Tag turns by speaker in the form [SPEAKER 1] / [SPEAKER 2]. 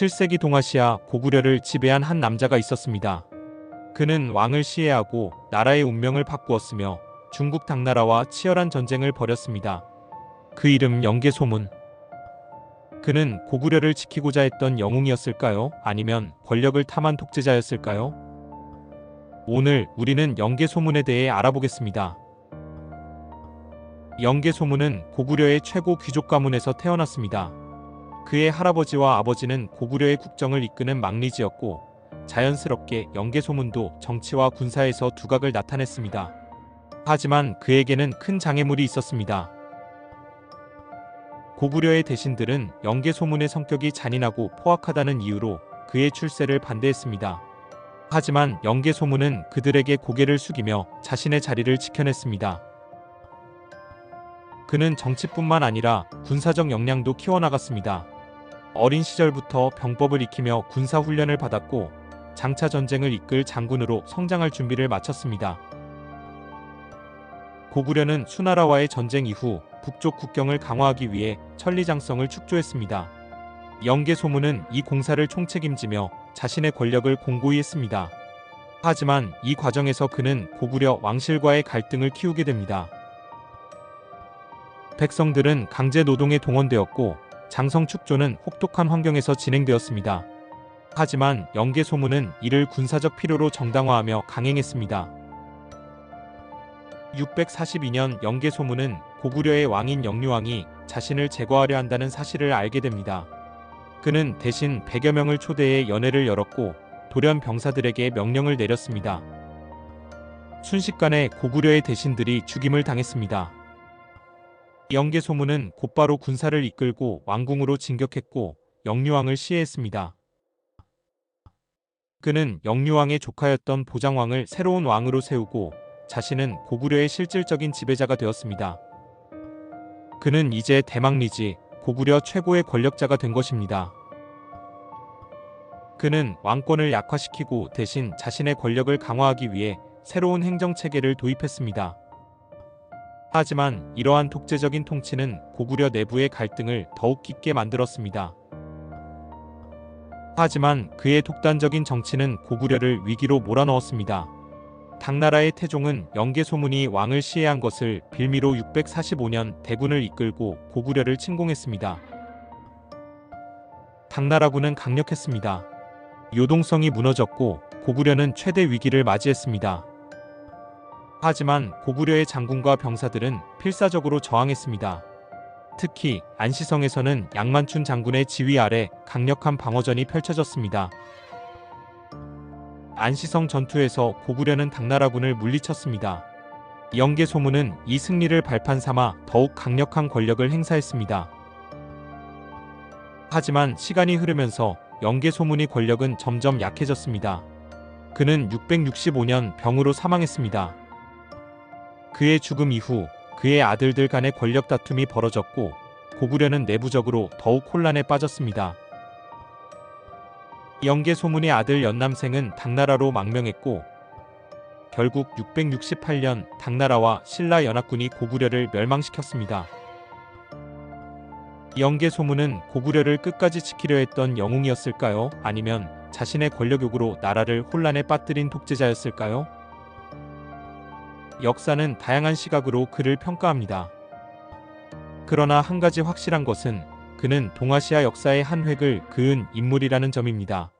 [SPEAKER 1] 7세기 동아시아 고구려를 지배한 한 남자가 있었습니다. 그는 왕을 시해하고 나라의 운명을 바꾸었으며 중국 당나라와 치열한 전쟁을 벌였습니다. 그 이름 영계소문. 그는 고구려를 지키고자 했던 영웅이었을까요? 아니면 권력을 탐한 독재자였을까요? 오늘 우리는 영계소문에 대해 알아보겠습니다. 영계소문은 고구려의 최고 귀족 가문에서 태어났습니다. 그의 할아버지와 아버지는 고구려의 국정을 이끄는 망리지였고 자연스럽게 영계소문도 정치와 군사에서 두각을 나타냈습니다. 하지만 그에게는 큰 장애물이 있었습니다. 고구려의 대신들은 영계소문의 성격이 잔인하고 포악하다는 이유로 그의 출세를 반대했습니다. 하지만 영계소문은 그들에게 고개를 숙이며 자신의 자리를 지켜냈습니다. 그는 정치뿐만 아니라 군사적 역량도 키워나갔습니다. 어린 시절부터 병법을 익히며 군사훈련을 받았고 장차 전쟁을 이끌 장군으로 성장할 준비를 마쳤습니다. 고구려는 수나라와의 전쟁 이후 북쪽 국경을 강화하기 위해 천리장성을 축조했습니다. 영계소문은 이 공사를 총책임지며 자신의 권력을 공고히 했습니다. 하지만 이 과정에서 그는 고구려 왕실과의 갈등을 키우게 됩니다. 백성들은 강제 노동에 동원되었고 장성 축조는 혹독한 환경에서 진행되었습니다. 하지만 영계 소문은 이를 군사적 필요로 정당화하며 강행했습니다. 642년 영계 소문은 고구려의 왕인 영류왕이 자신을 제거하려 한다는 사실을 알게 됩니다. 그는 대신 100여 명을 초대해 연회를 열었고 돌연 병사들에게 명령을 내렸습니다. 순식간에 고구려의 대신들이 죽임을 당했습니다. 영계 소문은 곧바로 군사를 이끌고 왕궁으로 진격했고 영유왕을 시해했습니다. 그는 영유왕의 조카였던 보장왕을 새로운 왕으로 세우고 자신은 고구려의 실질적인 지배자가 되었습니다. 그는 이제 대망리지 고구려 최고의 권력자가 된 것입니다. 그는 왕권을 약화시키고 대신 자신의 권력을 강화하기 위해 새로운 행정 체계를 도입했습니다. 하지만 이러한 독재적인 통치는 고구려 내부의 갈등을 더욱 깊게 만들었습니다. 하지만 그의 독단적인 정치는 고구려를 위기로 몰아넣었습니다. 당나라의 태종은 영계 소문이 왕을 시해한 것을 빌미로 645년 대군을 이끌고 고구려를 침공했습니다. 당나라군은 강력했습니다. 요동성이 무너졌고 고구려는 최대 위기를 맞이했습니다. 하지만 고구려의 장군과 병사들은 필사적으로 저항했습니다. 특히 안시성에서는 양만춘 장군의 지휘 아래 강력한 방어전이 펼쳐졌습니다. 안시성 전투에서 고구려는 당나라군을 물리쳤습니다. 영계 소문은 이 승리를 발판 삼아 더욱 강력한 권력을 행사했습니다. 하지만 시간이 흐르면서 영계 소문의 권력은 점점 약해졌습니다. 그는 665년 병으로 사망했습니다. 그의 죽음 이후 그의 아들들 간의 권력 다툼이 벌어졌고 고구려는 내부적으로 더욱 혼란에 빠졌습니다. 영계 소문의 아들 연남생은 당나라로 망명했고 결국 668년 당나라와 신라 연합군이 고구려를 멸망시켰습니다. 영계 소문은 고구려를 끝까지 지키려 했던 영웅이었을까요? 아니면 자신의 권력욕으로 나라를 혼란에 빠뜨린 독재자였을까요? 역사는 다양한 시각으로 그를 평가합니다. 그러나 한 가지 확실한 것은 그는 동아시아 역사의 한 획을 그은 인물이라는 점입니다.